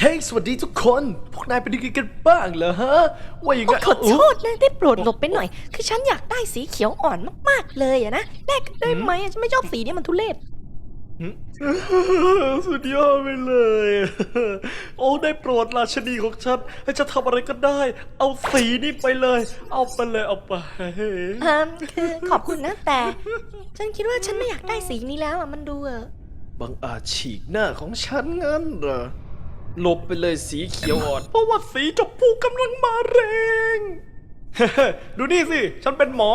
เฮ้ยสวัสดีทุกคน พวกนายเป็นยังไงกันบ้างเหรอฮะ ว่าอย่างไงขอโทษนะได้โปรดหลบไปหน่อย คือฉันอยากได้สีเขียวอ่อนมากๆเลยอะนะแลกกันได้ไหมอะฉันไม่ชอบสีนี้มันทุเรศสุดยอดไปเลย โอ้ได้โปรดราชนีของฉันให้ฉันทำอะไรก็ได้ เอาสีนี้ไปเลย เอาไปเลยเอาไปอืมคือขอบคุณนะแต่ ฉันคิดว่าฉันไม่อยากได้สีนี้แล้วอะมันดูเออ บังอาจฉีกหน้าของฉันงั้นเหรอหลบไปเลยสีเขียวอ่อน เพราะว่าสีชมพูกำลังมาแรง ดูนี่สิ ฉันเป็นหมอ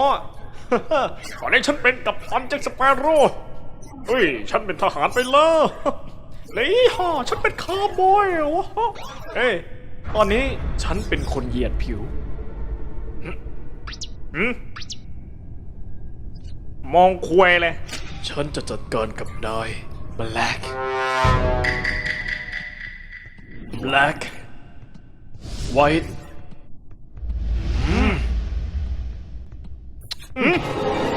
ตอนนี้ฉันเป็นกับตันแจ็คสเปโร่เฮ้ย ฉันเป็นทหารไปแล้วเลยฮ่อฉันเป็นคาร์บอยเหรอเฮ้ย ตอนนี้ฉันเป็นคนเหยียดผิวหึหึมองควยเลย ฉันจะจัดการกับนาย Black Black White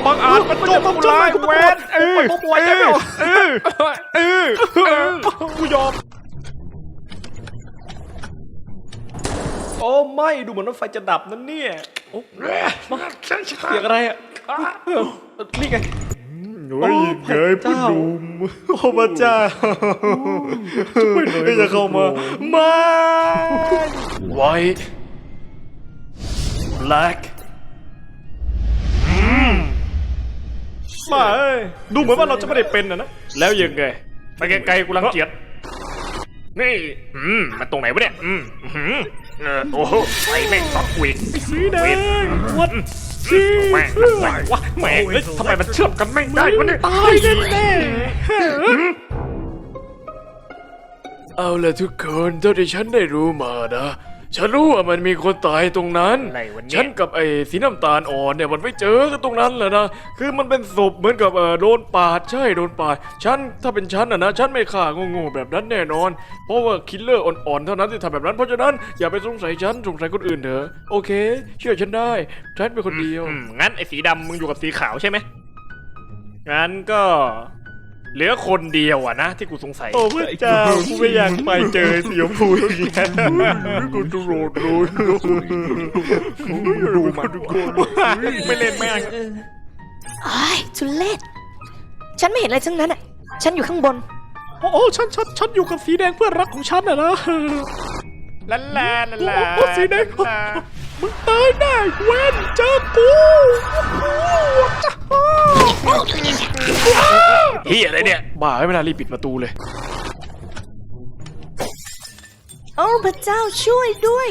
บังอาจมันจบกูร้ายเวนเออเออเออเออเออกูยอม โอ้ไม่ดูเหมือนว่าไฟจะดับนั่นเนี่ยโอ้มาเสียงอะไรอะนี่ไง เฮ้ยเงยผู้หนุ่มโอ้พระเจ้าช่วยหน่อยจะเข้ามามา White Black มาเอ้ยดูเหมือนว่าเราจะไม่ได้เป็นนะนะ แล้วยังไง ไปไกลๆกูรังเกียจนี่ อืมมันตรงไหนวะเนี่ย อืมอื้อหือเออโอ้โหไอ้แม่งซอสควิดสีแดงวัด ชีแม่งอะไรวะแม่งเอ้ยทำไมมันเชื่อมกันไม่ได้วะเนี่ยตายแน่เอาละทุกคนเท่าที่ฉันได้รู้มานะ ฉันรู้ว่ามันมีคนตายตรงนั้น อะไรวะเนี่ย ฉันกับไอ้สีน้ำตาลอ่อนเนี่ยมันไม่เจอกันตรงนั้นแหละนะ คือมันเป็นศพเหมือนกับเออโดนปาดใช่โดนปาด ฉันถ้าเป็นฉันอะนะฉันไม่ฆ่าโง่ๆแบบนั้นแน่นอน เพราะว่าคิลเลอร์อ่อนๆเท่านั้นที่ทำแบบนั้นเพราะฉะนั้นอย่าไปสงสัยฉันสงสัยคนอื่นเถอะโอเค เชื่อฉันได้ ฉันเป็นคนเดียว อืมงั้นไอ้สีดำมึงอยู่กับสีขาวใช่ไหมงั้นก็ เหลือคนเดียวอะนะที่กูสงสัย โอ้พระเจ้ากูไม่อยากไปเจอสีชมพูอย่างนี้กูจะโรดเลยดูมันไม่เล่นแม่งไอ้ยทุเรศฉันไม่เห็นอะไรทั้งนั้นอะฉันอยู่ข้างบนโอ้โอ้ฉันฉันฉันอยู่กับสีแดงเพื่อนรักของฉันอะนะ ลันลาลันลาโอ้สีแดงลา มึงตายแน่เว้นเจอกูเฮียอะไรเนี่ย บ้าไม่เวลารีบปิดประตูเลย โอ้พระเจ้าช่วยด้วย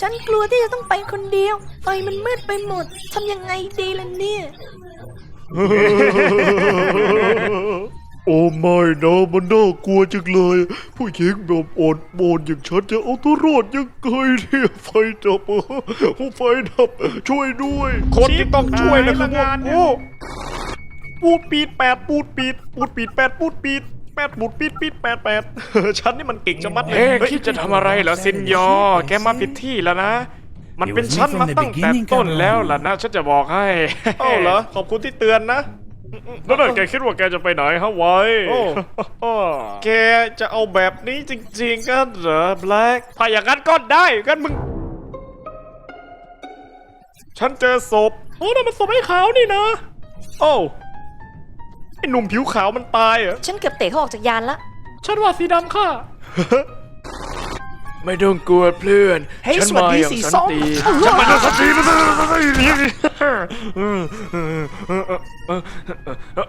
ฉันกลัวที่จะต้องไปคนเดียวไฟมันมืดไปหมดทำยังไงดีล่ะเนี่ย โอ้ไม่นะมันน่ากลัวจังเลย ผู้หญิงแบบอ่อนโอนอย่างฉันจะเอาตัวรอดยังไงเนี่ยไฟดับเออไฟดับ ช่วยด้วย คนที่ต้องช่วยนะคือพวกกูปูดปีดแปดปูดปีดปูดปีดแปดปูดปีดแปดปูดปีดปีดแปดแปดฉันนี่มันเก่งจะมัดเลยเอ๊ะฮ้ยคิดจะทำอะไรเหรอซินยอ แกมาผิดที่แล้วนะมันเป็นฉันมาตั้งแต่ต้นแล้วล่ะนะ ฉันจะบอกให้ เอ้าเหรอ ขอบคุณที่เตือนนะ แล้วนั่นแกคิดว่าแกจะไปไหนฮะไว้โอ้ แกจะเอาแบบนี้จริงๆกันเหรอแบล็กถ้าอย่างนั้นก็ได้กันมึง ฉันเจอศพโอ้นั่นมันศพไอ้ขาวนี่นะ โอ้ไอ้หนุ่มผิวขาวมันตายเหรอ ฉันเกือบเตะเขาออกจากยานละ ฉันว่าสีดำค่ะ ไม่ต้องกลัวเพื่อน เฮ้ยฉันสวัสมาดีอย่างสีสันส้มติฉันมาสักทีมาสักที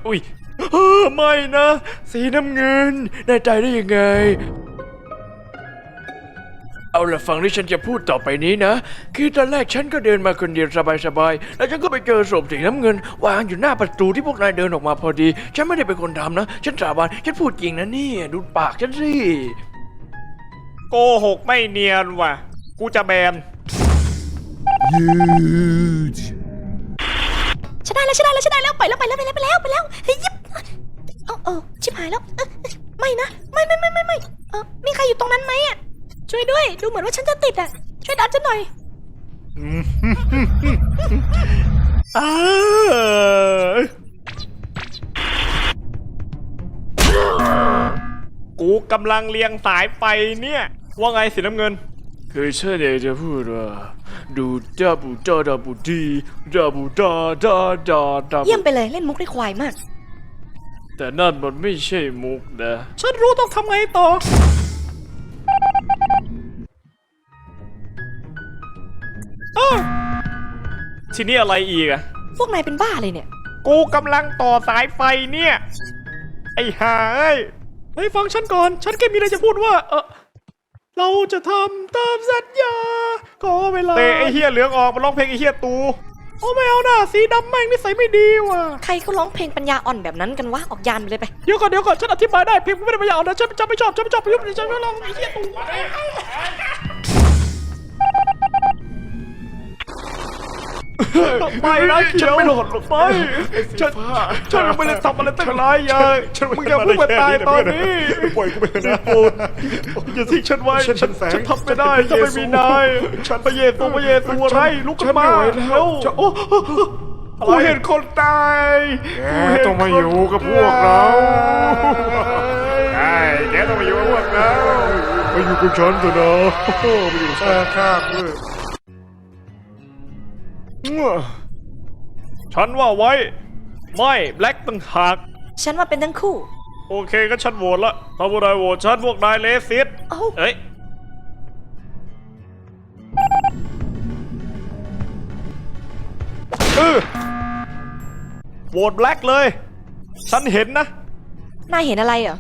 อุ้ยเออไม่นะ สีน้ำเงินได้ใจได้ยังไง เอาละฟังที่ฉันจะพูดต่อไปนี้นะ คือตอนแรกฉันก็เดินมาคนเดียวสบายๆ แล้วฉันก็ไปเจอศพสีน้ำเงิน วางอยู่หน้าประตูที่พวกนายเดินออกมาพอดี ฉันไม่ได้เป็นคนทำนะ ฉันสาบานฉันพูดจริงนะเนี่ยดูปากฉันสิ โกหกไม่เนียนว่ะ กูจะแบนฉันได้แล้วฉันได้แล้วฉันได้แล้วไปแล้วไปแล้วไปแล้วไปแล้วไปแล้วเฮ้ยยิบเอ้าเออชิบหายแล้วเอ้ยไม่นะไม่ไม่ไม่ไม่ไม่เออมีใครอยู่ตรงนั้นไหมอะช่วยด้วย ดูเหมือนว่าฉันจะติดอะ ช่วยดันฉันหน่อยอ้ากูกูกำลังเลียงสายไฟเนี่ย ว่าไงสีน้ำเงิน คือฉันอยากจะพูดว่าดูดาบูดาดาบูดีดาบูดาดาดาดาเยี่ยมไปเลยเล่นมุกได้ควายมาก แต่นั่นมันไม่ใช่มุกนะ ฉันรู้ต้องทำไงต่อ อ้าวทีนี้อะไรอีกอะพวกนายเป็นบ้าเลยเนี่ย กูกำลังต่อสายไฟเนี่ย ไอ้ห่าเอ้ยเฮ้ยฟังฉันก่อน ฉันแค่มีอะไรจะพูดว่า เออ เราจะทำตามสัญญาขอเวลาเตะไอ้เฮียเหลืองออกมาร้องเพลงไอ้เฮียตูโอ้ไม่เอาหน่าสีดำแม่งนิสัยไม่ดีว่ะใครเขาร้องเพลงปัญญาอ่อนแบบนั้นกันวะออกยานไปเลยไปเดี๋ยวก่อนเดี๋ยวก่อนฉันอธิบายได้เพลงกูไม่ได้ประโยชน์นะฉันฉันไม่ชอบฉันไม่ชอบเพลงฉันไม่ลองไอ้เหี้ยตู่ ไม่นะฉันไม่หลดหรอกไม่ฉันฉันไม่ได้ทำอะไรตั้งหลายอย่างมึงอย่าเพิ่งมาตายตอนนี้ปล่อยกูไปเถอะนะโปรดอย่าทิ้งฉันไว้ฉันฉันเป็นแสงฉันทำไม่ได้ถ้าไม่มีนายฉันพระเยซูพระเยซูอะไรลุกขึ้นมาฉันไม่ไหวแล้วจะโอ้กูเห็นคนตายแกต้องมาอยู่กับพวกเราใช่แกต้องมาอยู่กับพวกเรามาอยู่กับฉันเถอะนะมาอยู่กับฉันข้างเลย ฉันว่าไว้ ไม่แบล็กต่างหาก ฉันว่าเป็นทั้งคู่ โอเคก็ฉันโหวตละถ้าพวกนายโหวตฉันพวกนายเลสิตเอ้า เอ้ย เออโหวตแบล็กเลย ฉันเห็นนะ นายเห็นอะไรเหรอ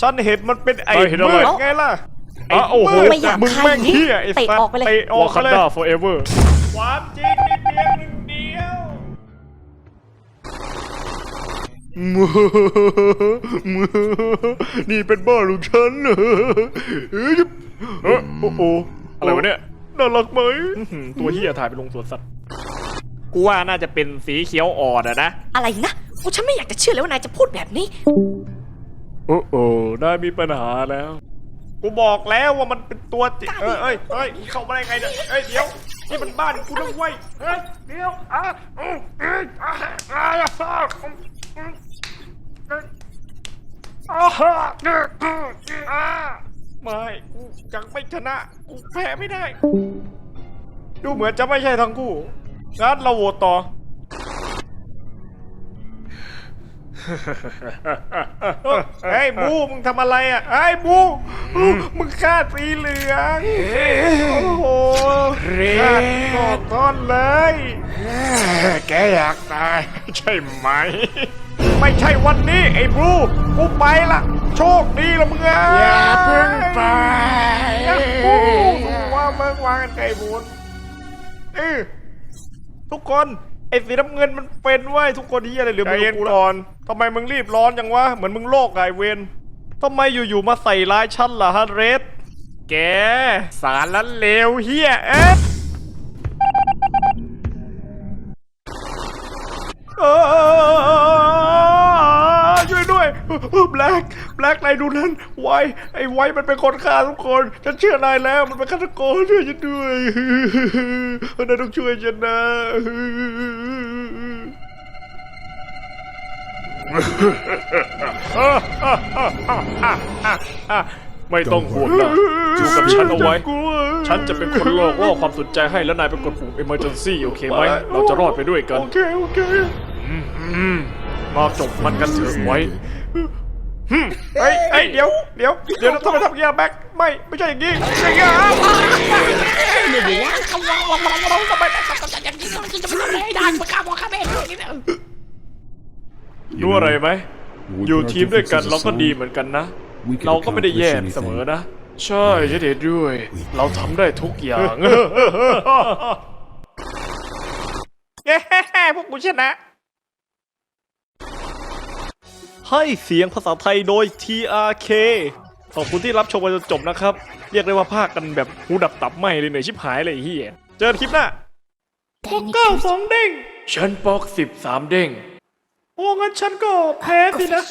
ฉันเห็นมันเป็นไอ้เฮ้ยเห็นอะไร มืดไงล่ะอะโอ้โห มืดไม่อยากมึงแม่งใครเฮียไอ้เตะสัตอว์อกไปเลย เตะออกวาไปคันเลยดา forever ความจริงมีเพียง นี่เป็นบ้านของฉันเหรอเอ้ยเอ้ยโอ้โหอะไรวะเนี่ย น่ารักไหมอื้อหือตัวเฮียถ่ายไปลงสวนสัตว์ กูว่าน่าจะเป็นสีเขียวอ่อนอะนะ อะไรนะโอ้ฉันไม่อยากจะเชื่อเลยว่านายจะพูดแบบนี้ โอ้โอ้นายมีปัญหาแล้ว กูบอกแล้วว่ามันเป็นตัวจิเอ้ยเอ้ยเอ้ยเข้ามาได้ไงเนี่ยเอ้ยเดี๋ยวนี่มันบ้านกูนะเว้ยเฮ้ยเดี๋ยวอะอืมอืมอะอะอะ อะอืมอืมอะอะอะไม่กูยังไม่ชนะกูแพ้ไม่ได้ ดูเหมือนจะไม่ใช่ทั้งคู่งั้นเราโหวตต่อ เฮ้ยบูมึงทำอะไรอะไอ้ยบูมึงฆ่าสีเหลืองโอ้โหฆ่าตอกท่อนเลย แกอยากตายใช่ไหม ไม่ใช่วันนี้ไอ้บูกูไปละโชคดีละมึงอะอย่าเพิ่งไปบูว่ามึงวางกันไก่บุญเออทุกคน ไอ้สีน้ำเงินมันเป็นเว้ยทุกคนที่อะไรเหลือใจมือเย็นกูก่ละอนทำไมมึงรีบร้อนจังวะ เหมือนมึงโลกไงเวนทำไมอยู่ๆมาใส่ร้ายฉันล่ะฮะเรดแก สารละเลวเฮียเอ๊ะ แบล็กแบล็กนายดูนั้น ไว้ไอ้ไว้มันเป็นคนฆ่าทุกคน ฉันเชื่อนายแล้ว มันเป็นฆาตกรช่วยฉันด้วยนายต้องช่วยฉันนะไม่ต้องห่วงนะอยู่กับฉันเอาไว้กลัวฉันจะเป็นคนหลอกล่อความสนใจให้แล้วนายเป็นกดปุ่ม emergency โอเคไหม เราจะรอดไปด้วยกัน โอเค โอเคมาจบมันกันเถอะไว้ เฮ้ยเฮ้ยเดี๋ยวเดี๋ยวเดี๋ยวทำไมทำอย่างนี้อะแบ็คไม่ไม่ใช่อย่างนี้อย่างนี้อะรู้อะไรไหมอยู่ทีมด้วยกันเราก็ดีเหมือนกันนะ เราก็ไม่ได้แย่เสมอนะ ใช่ฉันเห็นด้วย เราทำได้ทุกอย่าง เย้พวกกูชนะ ให้เสียงภาษาไทยโดย TRK ขอบคุณที่รับชมมาจนจบนะครับ เรียกได้ว่าภาคกันแบบหูดับตับไหมเลยเหนื่อยชิบหายเลยไอ้เฮียเจอกันคลิปหน้าพวกเก้าสองเด้งฉันปอกสิบสามเด้งโอ้งั้นฉันก็แพ้สินะ